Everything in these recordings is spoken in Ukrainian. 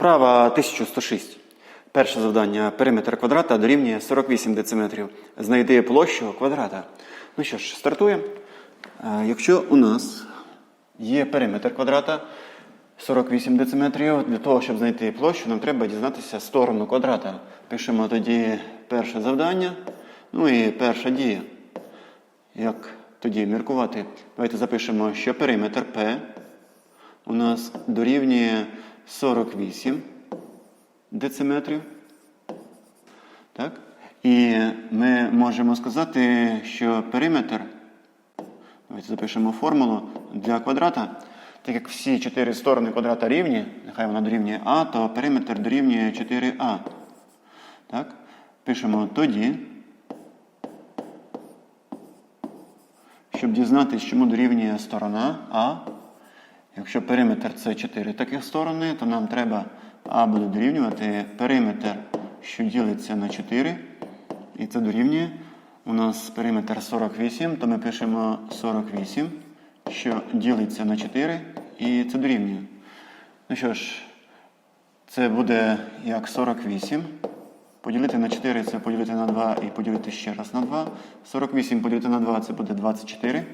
Вправа 1106. Перше завдання. Периметр квадрата дорівнює 48 дециметрів. Знайди площу квадрата. Ну що ж, стартуємо. Е, Якщо у нас є периметр квадрата 48 дециметрів, для того, щоб знайти площу, нам треба дізнатися сторону квадрата. Пишемо тоді перше завдання. Ну і перша дія. Як тоді міркувати? Давайте запишемо, що периметр P у нас дорівнює 48 дециметрів. Так? І ми можемо сказати, що периметр, давайте запишемо формулу для квадрата. Так як всі чотири сторони квадрата рівні, нехай вона дорівнює А, то периметр дорівнює 4А. Так? Пишемо тоді. Щоб дізнатися, чому дорівнює сторона А. Якщо периметр це 4 таких сторони, то нам треба А буде дорівнювати периметр, що ділиться на 4. І це дорівнює. У нас периметр 48, то ми пишемо 48, що ділиться на 4, і це дорівнює. Ну що ж, це буде як 48. Поділити на 4 це поділити на 2 і поділити ще раз на 2. 48 поділити на 2 це буде 24.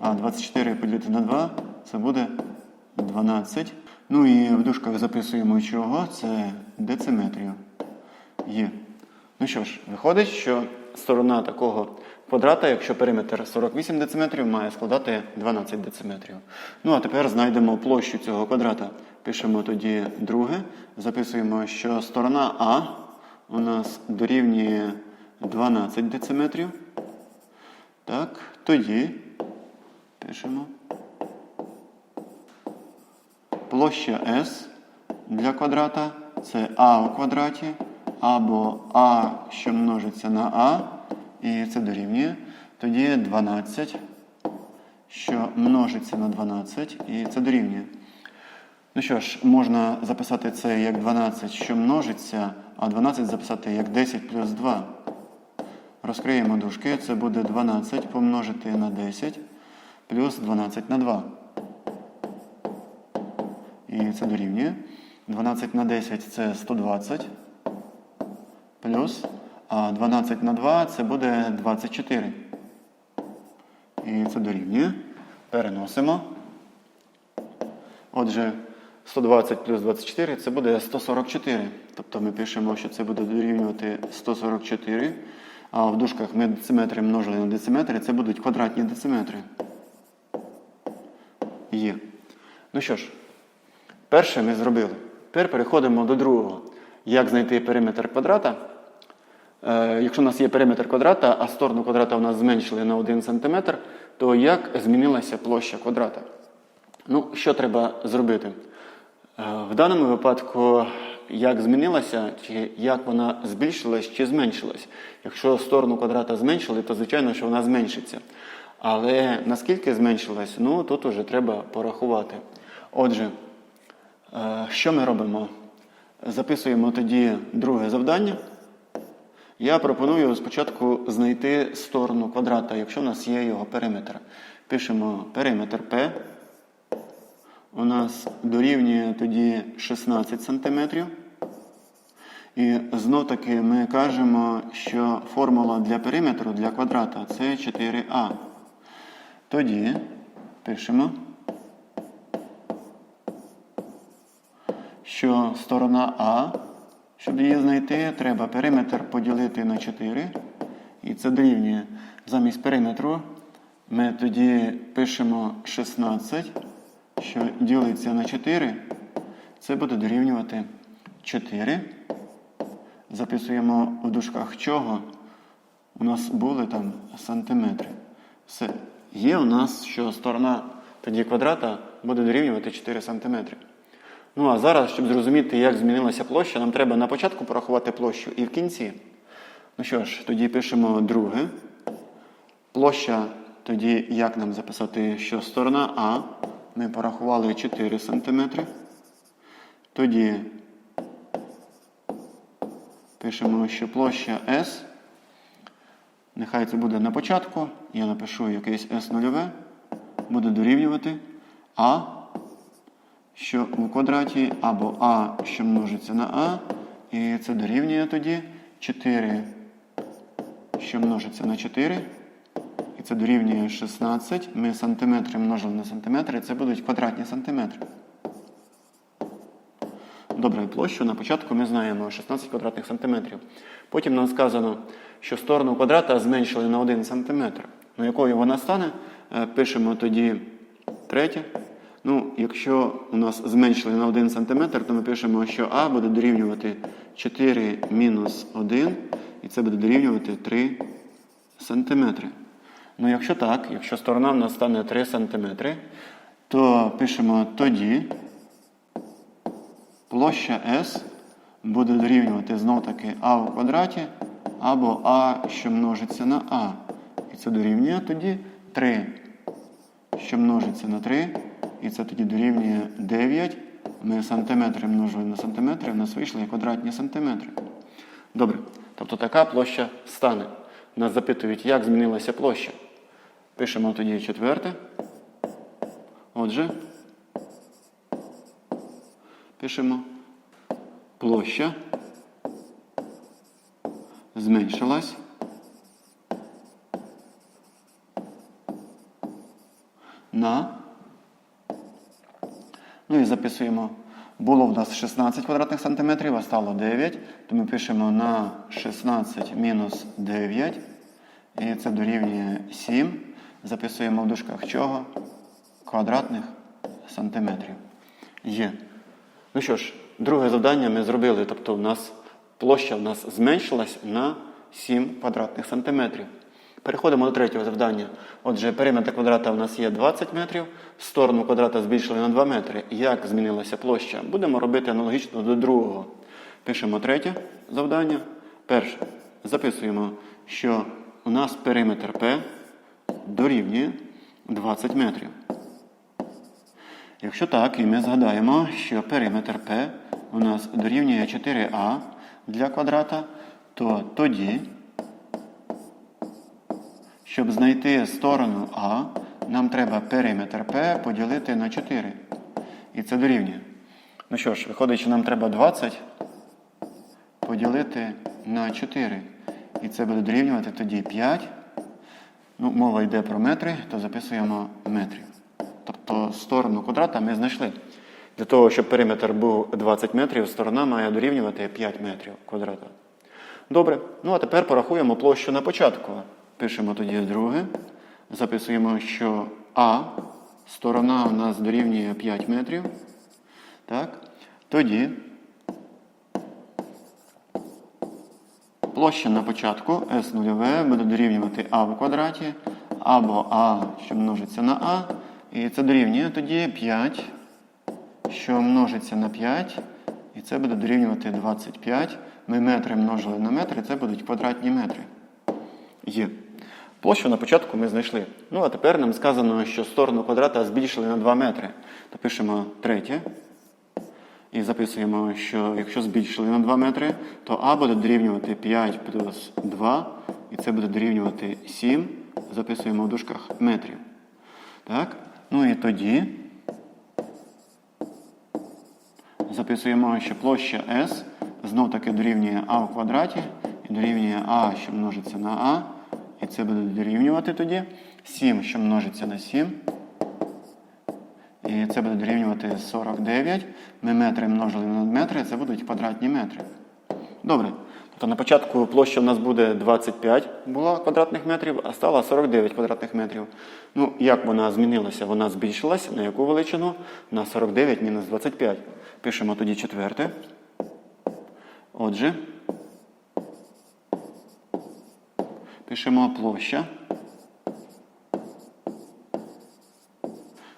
А 24 поділити на 2 це буде 12. Ну і в дужках записуємо чого? Це дециметрів. Є. Ну що ж, виходить, що сторона такого квадрата, якщо периметр 48 дециметрів, має складати 12 дециметрів. Ну а тепер знайдемо площу цього квадрата. Пишемо тоді друге. Записуємо, що сторона А у нас дорівнює 12 дециметрів. Так, тоді пишемо. Площа S для квадрата це А у квадраті або А, що множиться на А, і це дорівнює. Тоді 12, що множиться на 12, і це дорівнює. Ну що ж, можна записати це як 12, що множиться, а 12 записати як 10 плюс 2. Розкриємо дужки, це буде 12 помножити на 10 плюс 12 на 2. Це дорівнює. 12 на 10 це 120. Плюс. А 12 на 2 це буде 24. І це дорівнює. Переносимо. Отже, 120 плюс 24 це буде 144. Тобто ми пишемо, що це буде дорівнювати 144. А в дужках ми дециметри множили на дециметри, це будуть квадратні дециметри. Є. Ну що ж, перше ми зробили. Тепер переходимо до другого. Як знайти периметр квадрата? Е, якщо у нас є периметр квадрата, а сторону квадрата у нас зменшили на 1 см, то як змінилася площа квадрата? Ну, що треба зробити? Е, В даному випадку, як змінилася, чи як вона збільшилась чи зменшилась. Якщо сторону квадрата зменшили, то звичайно, що вона зменшиться. Але наскільки зменшилась, ну тут уже треба порахувати. Отже, що ми робимо? Записуємо тоді друге завдання. Я пропоную спочатку знайти сторону квадрата, якщо в нас є його периметр. Пишемо периметр P. У нас дорівнює тоді 16 см. І знов таки ми кажемо, що формула для периметру для квадрата це 4а. Тоді пишемо, що сторона А, щоб її знайти, треба периметр поділити на 4. І це дорівнює замість периметру. Ми тоді пишемо 16, що ділиться на 4. Це буде дорівнювати 4. Записуємо в дужках чого. У нас були там сантиметри. Все. Є у нас, що сторона тоді квадрата буде дорівнювати 4 см. Ну а зараз, щоб зрозуміти, як змінилася площа, нам треба на початку порахувати площу і в кінці. Ну що ж, тоді пишемо друге. Площа тоді, як нам записати, що сторона А ми порахували 4 см. Тоді пишемо, що площа S. Нехай це буде на початку. Я напишу якийсь S0, буде дорівнювати А що у квадраті, або а, що множиться на а, і це дорівнює тоді 4, що множиться на 4. І це дорівнює 16. Ми сантиметри множили на сантиметри, і це будуть квадратні сантиметри. Добре, площу на початку ми знаємо 16 квадратних сантиметрів. Потім нам сказано, що сторону квадрата зменшили на 1 сантиметр. Ну, якою вона стане? Е, Пишемо тоді третє. Ну, якщо у нас зменшили на 1 сантиметр, то ми пишемо, що А буде дорівнювати 4 мінус 1, і це буде дорівнювати 3 сантиметри. Ну, якщо так, якщо сторона в нас стане 3 сантиметри, то пишемо тоді площа S буде дорівнювати знов таки А в квадраті або А, що множиться на А. І це дорівнює тоді 3, що множиться на 3, і це тоді дорівнює 9. Ми сантиметри множили на сантиметри, в нас вийшли квадратні сантиметри. Добре. Тобто така площа стане. Нас запитують, як змінилася площа. Пишемо тоді четверте. Отже, пишемо площа зменшилась на. Записуємо. Було в нас 16 квадратних сантиметрів, а стало 9. То ми пишемо на 16 мінус 9. І це дорівнює 7. Записуємо в дужках чого? Квадратних сантиметрів. Є. Ну що ж, друге завдання ми зробили. Тобто, у нас площа в нас зменшилась на 7 квадратних сантиметрів. Переходимо до третього завдання. Отже, периметр квадрата у нас є 20 метрів, сторону квадрата збільшили на 2 метри. Як змінилася площа? Будемо робити аналогічно до другого. Пишемо третє завдання. Перше. Записуємо, що у нас периметр P дорівнює 20 метрів. Якщо так, і ми згадаємо, що периметр P у нас дорівнює 4а для квадрата, то тоді, щоб знайти сторону А, нам треба периметр P поділити на 4. І це дорівнює. Ну що ж, виходить, що нам треба 20 поділити на 4. І це буде дорівнювати тоді 5. Ну, мова йде про метри, то записуємо метрів. Тобто сторону квадрата ми знайшли. Для того, щоб периметр був 20 метрів, сторона має дорівнювати 5 метрів квадрата. Добре. Ну а тепер порахуємо площу на початку. Пишемо тоді друге. Записуємо, що А сторона у нас дорівнює 5 метрів. Так. Тоді площа на початку S0 буде дорівнювати А в квадраті або А, що множиться на А. І це дорівнює тоді 5, що множиться на 5. І це буде дорівнювати 25. Ми метри множили на метри, це будуть квадратні метри. Є. Площу на початку ми знайшли. Ну, а тепер нам сказано, що сторону квадрата збільшили на 2 метри. То пишемо третє. І записуємо, що якщо збільшили на 2 метри, то А буде дорівнювати 5 плюс 2, і це буде дорівнювати 7. Записуємо в дужках метрів. Так? Ну і тоді записуємо, що площа S знов таки дорівнює А в квадраті і дорівнює А, що множиться на А. Це буде дорівнювати тоді 7, що множиться на 7. І це буде дорівнювати 49. Ми метри множили на метри, це будуть квадратні метри. Добре. Тобто на початку площа у нас буде 25 була квадратних метрів, а стала 49 квадратних метрів. Ну, як вона змінилася? Вона збільшилась на яку величину? На 49 мінус 25. Пишемо тоді четверте. Отже, пишемо площа.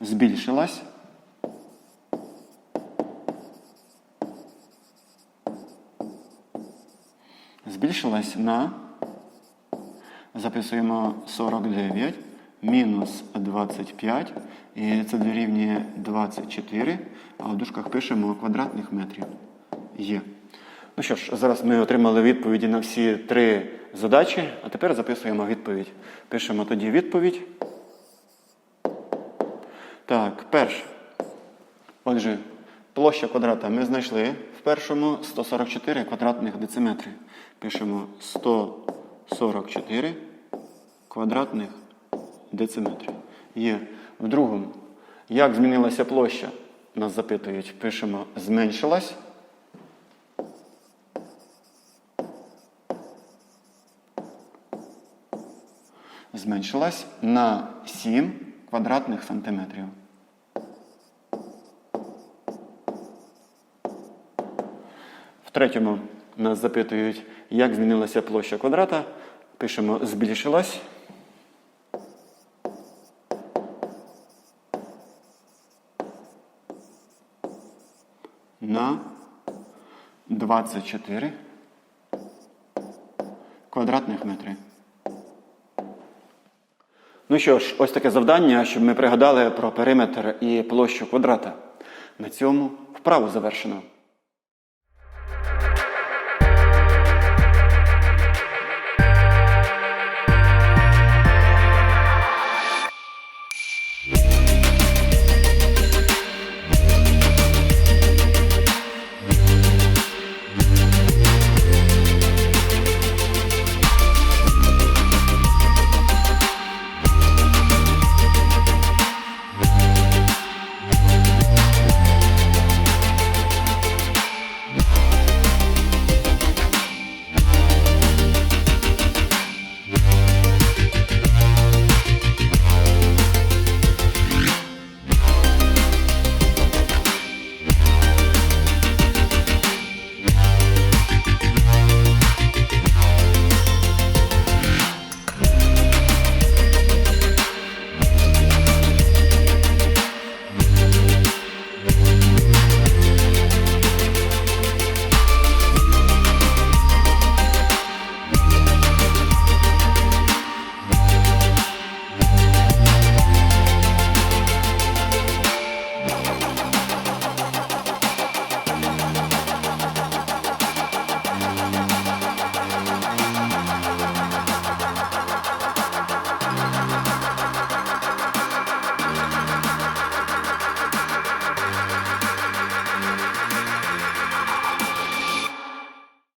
Збільшилась. збільшилась на, записуємо 49 мінус 25, і це дорівнює 24, а в дужках пишемо квадратних метрів. Є. Ну що ж, зараз ми отримали відповіді на всі три задачі, а тепер записуємо відповідь. Пишемо тоді відповідь. Так, перше. Отже, площа квадрата ми знайшли в першому 144 квадратних дециметри. Пишемо 144 квадратних дециметри. Є в другому. Як змінилася площа? Нас запитують. Пишемо зменшилась. Зменшилась на 7 квадратних сантиметрів. В третьому нас запитують, як змінилася площа квадрата. Пишемо збільшилась. На 24 квадратних метри. Ну що ж, ось таке завдання, щоб ми пригадали про периметр і площу квадрата. На цьому вправу завершено.